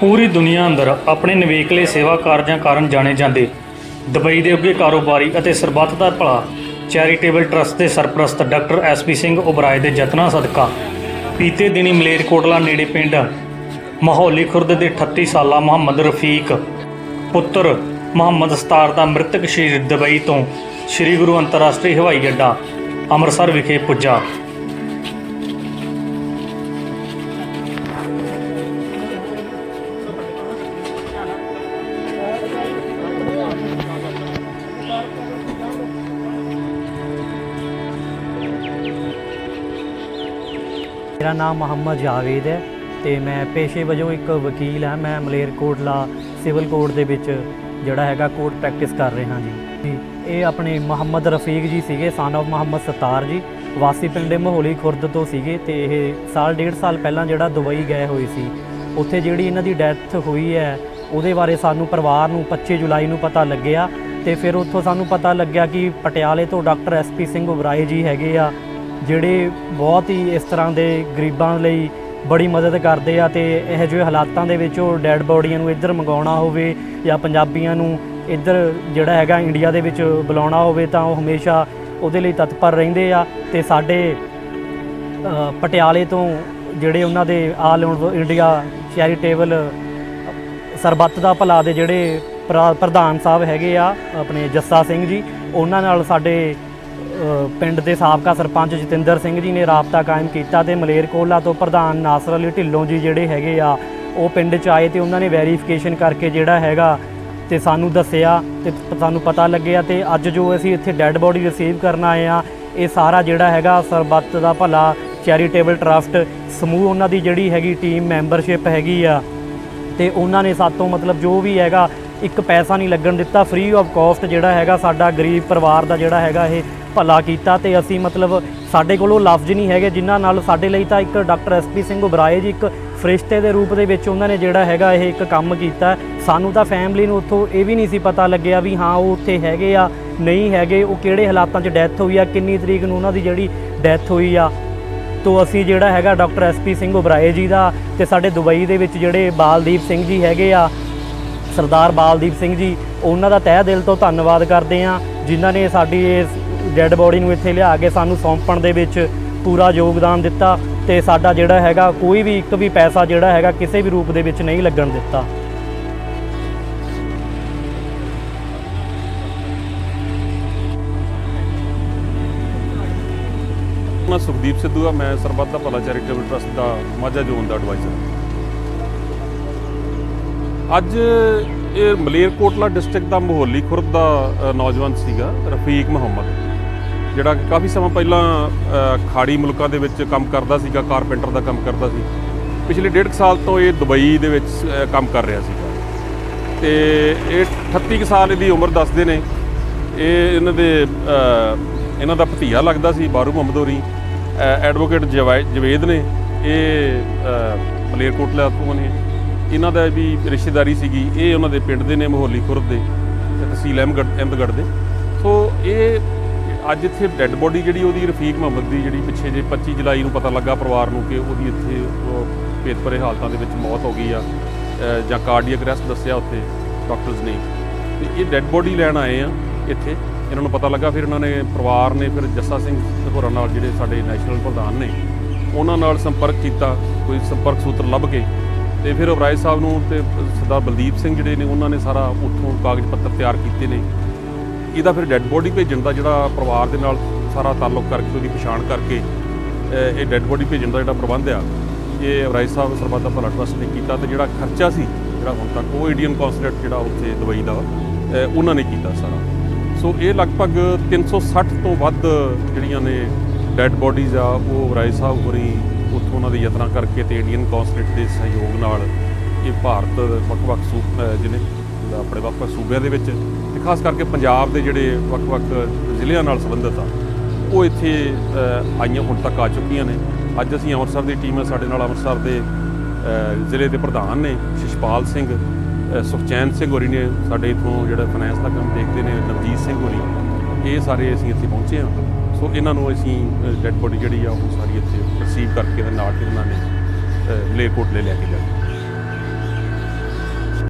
ਪੂਰੀ ਦੁਨੀਆ ਅੰਦਰ ਆਪਣੇ ਨਿਵੇਕਲੇ ਸੇਵਾ ਕਾਰਜਾਂ ਕਾਰਨ ਜਾਣੇ ਜਾਂਦੇ। ਦੁਬਈ ਦੇ ਉੱਗੇ ਕਾਰੋਬਾਰੀ ਅਤੇ ਸਰਬੱਤ ਦਾ ਭਲਾ, ਚੈਰੀਟੇਬਲ ਟਰਸਟ ਦੇ ਸਰਪ੍ਰਸਤ ਡਾਕਟਰ ਐਸਪੀ ਸਿੰਘ ਉਬਰਾਏ ਦੇ ਯਤਨਾਂ ਸਦਕਾ। ਬੀਤੇ ਦਿਨੀ ਮਲੇਰਕੋਟਲਾ ਨੇੜੇ ਪਿੰਡ ਮਾਹੌਲੀ ਖੁਰਦ ਦੇ 38 ਸਾਲਾ ਮੁਹੰਮਦ ਰਫੀਕ ਪੁੱਤਰ ਮੁਹੰਮਦ ਸਤਾਰ ਦਾ ਮ੍ਰਿਤਕ ਸ਼ਰੀਰ ਦੁਬਈ ਤੋਂ ਸ੍ਰੀ ਗੁਰੂ ਅੰਤਰਰਾਸ਼ਟਰੀ ਹਵਾਈ ਅੱਡਾ ਅੰਮ੍ਰਿਤਸਰ ਵਿਖੇ ਪੁੱਜਾ। ਮੇਰਾ ਨਾਮ ਮੁਹੰਮਦ ਜਾਵੇਦ ਹੈ ਤੇ ਮੈਂ ਪੇਸ਼ੇ ਵਜੋਂ ਇੱਕ ਵਕੀਲ ਹਾਂ। ਮੈਂ ਮਲੇਰਕੋਟਲਾ ਸਿਵਲ ਕੋਰਟ ਦੇ ਵਿੱਚ ਜਿਹੜਾ ਹੈਗਾ ਕੋਰਟ ਪ੍ਰੈਕਟਿਸ ਕਰ ਰਿਹਾ ਜੀ। ਇਹ ਆਪਣੇ ਮੁਹੰਮਦ ਰਫੀਕ ਜੀ ਸੀਗੇ ਸਨ of ਮੁਹੰਮਦ ਸਤਾਰ ਜੀ। ਵਾਸੀ ਪਿੰਡੇ ਮਹੋਲੀ ਖੁਰਦ ਤੋਂ ਸੀਗੇ ਤੇ ਇਹ ਸਾਲ, ਡੇਢ ਸਾਲ ਪਹਿਲਾਂ ਜਿਹੜਾ ਦੁਬਈ ਗਏ ਹੋਏ ਸੀ। ਉੱਥੇ ਜਿਹੜੀ ਇਹਨਾਂ ਦੀ ਡੈਥ ਹੋਈ ਹੈ, ਉਹਦੇ ਬਾਰੇ ਸਾਨੂੰ ਪਰਿਵਾਰ ਨੂੰ 25 ਜੁਲਾਈ ਨੂੰ ਪਤਾ ਲੱਗਿਆ ਤੇ ਫਿਰ ਉੱਥੋਂ ਸਾਨੂੰ ਪਤਾ ਲੱਗਿਆ ਕਿ ਪਟਿਆਲੇ ਤੋਂ ਡਾਕਟਰ ਐਸਪੀ ਸਿੰਘ ਉਬਰਾਏ ਜੀ ਹੈਗੇ ਆ। ਜਿਹੜੇ ਬਹੁਤ ਹੀ ਇਸ ਤਰ੍ਹਾਂ ਦੇ ਗਰੀਬਾਂ ਲਈ ਬੜੀ ਮਦਦ ਕਰਦੇ ਆ ਤੇ ਇਹੋ ਜਿਹੇ ਹਾਲਾਤਾਂ ਦੇ ਵਿੱਚ ਉਹ ਡੈੱਡ ਬੋਡੀਆਂ ਨੂੰ ਇੱਧਰ ਮੰਗਾਉਣਾ ਹੋਵੇ ਜਾਂ ਪੰਜਾਬੀਆਂ ਨੂੰ ਇੱਧਰ ਜਿਹੜਾ ਹੈਗਾ ਇੰਡੀਆ ਦੇ ਵਿੱਚ ਬੁਲਾਉਣਾ ਹੋਵੇ ਤਾਂ ਉਹ ਹਮੇਸ਼ਾ ਉਹਦੇ ਲਈ ਤਤਪਰ ਰਹਿੰਦੇ ਆ ਤੇ ਸਾਡੇ ਪਟਿਆਲੇ ਤੋਂ ਜਿਹੜੇ ਉਹਨਾਂ ਦੇ ਆਲ ਇੰਡੀਆ ਚੈਰੀਟੇਬਲ ਸਰਬੱਤ ਦਾ ਭਲਾ ਦੇ ਜਿਹੜੇ ਪ੍ਰਾ- ਪ੍ਰਧਾਨ ਸਾਹਿਬ ਹੈਗੇ ਆ, ਆਪਣੇ ਜੱਸਾ ਸਿੰਘ ਜੀ, ਉਹਨਾਂ ਨਾਲ ਸਾਡੇ ਪਿੰਡ ਦੇ ਸਾਬਕਾ ਸਰਪੰਚ ਜਤਿੰਦਰ ਸਿੰਘ ਜੀ ਨੇ ਰਾਬਤਾ ਕਾਇਮ ਕੀਤਾ ਤੇ ਮਲੇਰਕੋਲਾ ਤੋਂ ਪ੍ਰਧਾਨ ਨਾਸਰ ਅਲੀ ਢਿੱਲੋਂ ਜੀ ਜਿਹੜੇ ਹੈਗੇ ਆ, ਉਹ ਪਿੰਡ 'ਚ ਆਏ ਤੇ ਉਹਨਾਂ ਨੇ ਵੈਰੀਫਿਕੇਸ਼ਨ ਕਰਕੇ ਜਿਹੜਾ ਹੈਗਾ ਤੇ ਸਾਨੂੰ ਦੱਸਿਆ ਤੇ ਸਾਨੂੰ ਪਤਾ ਲੱਗਿਆ ਤੇ ਅੱਜ ਜੋ ਅਸੀਂ ਇੱਥੇ ਡੈੱਡ ਬੋਡੀ ਰਿਸੀਵ ਕਰਨ ਆਏ ਆ, ਇਹ ਸਾਰਾ ਜਿਹੜਾ ਹੈਗਾ ਸਰਬੱਤ ਦਾ ਭਲਾ ਚੈਰੀਟੇਬਲ ਟਰਸਟ ਸਮੂਹ ਉਹਨਾਂ ਦੀ ਜਿਹੜੀ ਹੈਗੀ ਟੀਮ ਮੈਂਬਰਸ਼ਿਪ ਹੈਗੀ ਆ। ਤੇ ਉਹਨਾਂ ਨੇ ਸਾਤੋਂ ਮਤਲਬ ਜੋ ਵੀ ਹੈਗਾ, ਇੱਕ ਪੈਸਾ ਨਹੀਂ ਲੱਗਣ ਦਿੱਤਾ ਫ੍ਰੀ ਆਫ ਕਾਸਟ ਜਿਹੜਾ ਹੈਗਾ ਸਾਡਾ ਗਰੀਬ ਪਰਿਵਾਰ ਦਾ ਜਿਹੜਾ ਹੈਗਾ ਇਹ ਭਲਾ ਕੀਤਾ ਤੇ ਅਸੀਂ ਮਤਲਬ ਸਾਡੇ ਕੋਲ ਉਹ ਲਫ਼ਜ਼ ਨਹੀਂ ਹੈਗੇ, ਜਿਨ੍ਹਾਂ ਨਾਲ ਸਾਡੇ ਲਈ ਤਾਂ ਇੱਕ ਡਾਕਟਰ ਐਸਪੀ ਸਿੰਘ ਉਬਰਾਏ ਜੀ ਇੱਕ ਫਰਿਸ਼ਤੇ ਦੇ ਰੂਪ ਦੇ ਵਿੱਚ ਉਹਨਾਂ ਨੇ ਜਿਹੜਾ ਹੈਗਾ ਇਹ ਇੱਕ ਕੰਮ ਕੀਤਾ। ਸਾਨੂੰ ਤਾਂ ਫੈਮਿਲੀ ਨੂੰ ਉੱਥੋਂ ਇਹ ਵੀ ਨਹੀਂ ਸੀ ਪਤਾ ਲੱਗਿਆ ਵੀ ਹਾਂ, ਉਹ ਉੱਥੇ ਹੈਗੇ ਆ, ਨਹੀਂ ਹੈਗੇ, ਉਹ ਕਿਹੜੇ ਹਾਲਾਤਾਂ 'ਚ ਡੈਥ ਹੋਈ ਆ, ਕਿੰਨੀ ਤਰੀਕ ਨੂੰ ਉਹਨਾਂ ਦੀ ਜਿਹੜੀ ਡੈਥ ਹੋਈ ਆ। ਤੋ ਅਸੀਂ ਜਿਹੜਾ ਹੈਗਾ ਡਾਕਟਰ ਐਸਪੀ ਸਿੰਘ ਉਬਰਾਏ ਜੀ ਦਾ ਤੇ ਸਾਡੇ ਦੁਬਈ ਦੇ ਵਿੱਚ ਜਿਹੜੇ ਬਾਲਦੀਪ ਸਿੰਘ ਜੀ ਹੈਗੇ ਆ, ਸਰਦਾਰ ਬਾਲਦੀਪ ਸਿੰਘ ਜੀ, ਉਹਨਾਂ ਦਾ ਤਹਿ ਦਿਲ ਤੋਂ ਧੰਨਵਾਦ ਕਰਦੇ ਆ ਜਿਨ੍ਹਾਂ ਨੇ ਸਾਡੀ ਇਸ ਡੈੱਡ ਬੋਡੀ ਨੂੰ ਇੱਥੇ ਲਿਆ ਕੇ ਸਾਨੂੰ ਸੌਂਪਣ ਦੇ ਵਿੱਚ ਪੂਰਾ ਯੋਗਦਾਨ ਦਿੱਤਾ ਤੇ ਸਾਡਾ ਜਿਹੜਾ ਹੈਗਾ ਕੋਈ ਵੀ ਇੱਕ ਵੀ ਪੈਸਾ ਜਿਹੜਾ ਹੈਗਾ ਕਿਸੇ ਵੀ ਰੂਪ ਦੇ ਵਿੱਚ ਨਹੀਂ ਲੱਗਣ ਦਿੱਤਾ। ਮੈਂ ਸੁਖਦੀਪ ਸਿੱਧੂ ਆ, ਮੈਂ ਸਰਬੱਤ ਦਾ ਭਲਾ ਚੈਰੀਟੇਬਲ ਟਰਸਟ ਦਾ ਮਾਝਾ ਜ਼ੋਨ ਦਾ ਐਡਵਾਈਜ਼ਰ ਅੱਜ ਇਹ ਮਲੇਰਕੋਟਲਾ ਡਿਸਟ੍ਰਿਕਟ ਦਾ ਮੋਹਲੀ ਖੁਰਦ ਦਾ ਨੌਜਵਾਨ ਸੀਗਾ, ਰਫੀਕ ਮੁਹੰਮਦ। ਜਿਹੜਾ ਕਿ ਕਾਫੀ ਸਮਾਂ ਪਹਿਲਾਂ ਖਾੜੀ ਮੁਲਕਾਂ ਦੇ ਵਿੱਚ ਕੰਮ ਕਰਦਾ ਸੀਗਾ, ਕਾਰਪੈਂਟਰ ਦਾ ਕੰਮ ਕਰਦਾ ਸੀ। ਪਿਛਲੇ ਡੇਢ ਕੁ ਸਾਲ ਤੋਂ ਇਹ ਦੁਬਈ ਦੇ ਵਿੱਚ ਕੰਮ ਕਰ ਰਿਹਾ ਸੀਗਾ। ਤੇ ਇਹ 38 ਕੁ ਸਾਲ ਇਹਦੀ ਉਮਰ ਦੱਸਦੇ ਨੇ। ਇਹ ਇਹਨਾਂ ਦੇ ਇਹਨਾਂ ਦਾ ਭਤੀਆ ਲੱਗਦਾ ਸੀ, ਬਾਰੂ ਮੁਹੰਮਦ ਹੋਰੀ। ਐਡਵੋਕੇਟ ਜਵੇਦ ਨੇ। ਇਹ ਮਲੇਰਕੋਟਲਾ ਤੋਂ ਨੇ। ਇਹਨਾਂ ਦਾ ਵੀ ਰਿਸ਼ਤੇਦਾਰੀ ਸੀਗੀ। ਇਹ ਉਹਨਾਂ ਦੇ ਪਿੰਡ ਦੇ ਨੇ, ਮਹੋਲੀ ਖੁਰਦ ਦੇ, ਤਹਿਸੀਲ ਅਹਿਮਗੜ੍ਹ ਅਹਿਮਦਗੜ੍ਹ ਦੇ। ਸੋ ਇਹ ਅੱਜ ਇੱਥੇ ਡੈੱਡ ਬੋਡੀ ਜਿਹੜੀ ਉਹਦੀ ਰਫੀਕ ਮੁਹੰਮਦ ਦੀ ਜਿਹੜੀ ਪਿੱਛੇ ਜੇ 25 ਜੁਲਾਈ ਨੂੰ ਪਤਾ ਲੱਗਾ ਪਰਿਵਾਰ ਨੂੰ ਕਿ ਉਹਦੀ ਇੱਥੇ ਉਹ ਭੇਤਭਰੇ ਹਾਲਤਾਂ ਦੇ ਵਿੱਚ ਮੌਤ ਹੋ ਗਈ ਆ ਜਾਂ ਕਾਰਡੀਅਕ ਅਰੈਸਟ ਦੱਸਿਆ ਉੱਥੇ ਡਾਕਟਰਸ ਨੇ। ਤੇ ਇਹ ਡੈੱਡ ਬੋਡੀ ਲੈਣ ਆਏ ਆ ਇੱਥੇ। ਇਹਨਾਂ ਨੂੰ ਪਤਾ ਲੱਗਾ, ਫਿਰ ਇਹਨਾਂ ਨੇ ਪਰਿਵਾਰ ਨੇ ਫਿਰ ਜੱਸਾ ਸਿੰਘ ਹੋਰਾਂ ਨਾਲ ਜਿਹੜੇ ਸਾਡੇ ਨੈਸ਼ਨਲ ਪ੍ਰਧਾਨ ਨੇ, ਉਹਨਾਂ ਨਾਲ ਸੰਪਰਕ ਕੀਤਾ, ਕੋਈ ਸੰਪਰਕ ਸੂਤਰ ਲੱਭ ਕੇ। ਤੇ ਫਿਰ ਉਬਰਾਏ ਸਾਹਿਬ ਨੂੰ ਤੇ ਸਰਦਾਰ ਬਲਦੀਪ ਸਿੰਘ ਜਿਹੜੇ ਨੇ, ਉਹਨਾਂ ਨੇ ਸਾਰਾ ਉੱਥੋਂ ਕਾਗਜ਼ ਪੱਤਰ ਤਿਆਰ ਕੀਤੇ ਨੇ। ਇਹਦਾ ਫਿਰ ਡੈੱਡ ਬੋਡੀ ਭੇਜਣ ਦਾ ਜਿਹੜਾ ਪਰਿਵਾਰ ਦੇ ਨਾਲ ਸਾਰਾ ਤਾਲੁਕ ਕਰਕੇ ਉਹਦੀ ਪਛਾਣ ਕਰਕੇ ਇਹ ਡੈੱਡ ਬੋਡੀ ਭੇਜਣ ਦਾ ਜਿਹੜਾ ਪ੍ਰਬੰਧ ਆ, ਇਹ ਉਬਰਾਏ ਸਾਹਿਬ ਸਰਬੱਤ ਦਾ ਭਲਾ ਟਰਸਟ ਨੇ ਕੀਤਾ ਤੇ ਜਿਹੜਾ ਖਰਚਾ ਸੀ, ਜਿਹੜਾ ਹੁਣ ਤੱਕ ਉਹ ਇੰਡੀਅਨ ਕੌਂਸੂਲੇਟ ਜਿਹੜਾ ਉੱਥੇ ਦੁਬਈ ਦਾ ਉਹਨਾਂ ਨੇ ਕੀਤਾ ਸਾਰਾ। ਸੋ ਇਹ ਲਗਭਗ 360 ਤੋਂ ਵੱਧ ਜਿਹੜੀਆਂ ਨੇ ਡੈੱਡ ਬੋਡੀਜ਼ ਆ, ਉਹ ਉਬਰਾਏ ਸਾਹਿਬ ਹੋਰੀ ਉੱਥੋਂ ਉਹਨਾਂ ਦੇ ਯਤਨਾਂ ਕਰਕੇ ਤੇ ਇੰਡੀਅਨ ਕੌਂਸੂਲੇਟ ਦੇ ਸਹਿਯੋਗ ਨਾਲ ਇਹ ਭਾਰਤ ਵੱਖ-ਵੱਖ ਸੂ ਅਹ ਜਿਹਨੇ ਆਪਣੇ ਵੱਖ-ਵੱਖ ਸੂਬਿਆਂ ਦੇ ਵਿੱਚ ਤੇ ਖਾਸ ਕਰਕੇ ਪੰਜਾਬ ਦੇ ਜਿਹੜੇ ਵੱਖ-ਵੱਖ ਜ਼ਿਲ੍ਹਿਆਂ ਨਾਲ ਸੰਬੰਧਿਤ ਆ ਉਹ ਇੱਥੇ ਆਈਆਂ ਹੁਣ ਤੱਕ ਆ ਚੁੱਕੀਆਂ ਨੇ। ਅੱਜ ਅਸੀਂ ਅੰਮ੍ਰਿਤਸਰ ਦੀ ਟੀਮ ਹੈ ਸਾਡੇ ਨਾਲ ਅੰਮ੍ਰਿਤਸਰ ਦੇ ਜ਼ਿਲ੍ਹੇ ਦੇ ਪ੍ਰਧਾਨ ਨੇ ਸ਼ਿਸ਼ਪਾਲ ਸਿੰਘ ਸੁਖਚੈਨ ਸਿੰਘ ਹੋਰੀ ਨੇ ਸਾਡੇ ਇਥੋਂ ਜਿਹੜਾ ਫਾਈਨੈਂਸ ਦਾ ਕੰਮ ਦੇਖਦੇ ਨੇ ਨਵਜੀਤ ਸਿੰਘ ਹੋਰੀ। ਇਹ ਸਾਰੇ ਅਸੀਂ ਇੱਥੇ ਪਹੁੰਚੇ ਹਾਂ। ਸੋ ਇਹਨਾਂ ਨੂੰ ਅਸੀਂ ਡੈੱਡ ਬੋਡੀ ਜਿਹੜੀ ਆ ਉਹ ਸਾਰੀ ਇੱਥੇ ਰਿਸੀਵ ਕਰਕੇ ਤੇ ਨਾਲ ਫਿਰ ਇਹਨਾਂ ਨੇ ਅਹ, ਮਲੇਰਕੋਟਲੇ ਲੈ ਕੇ ਜਾਣੀ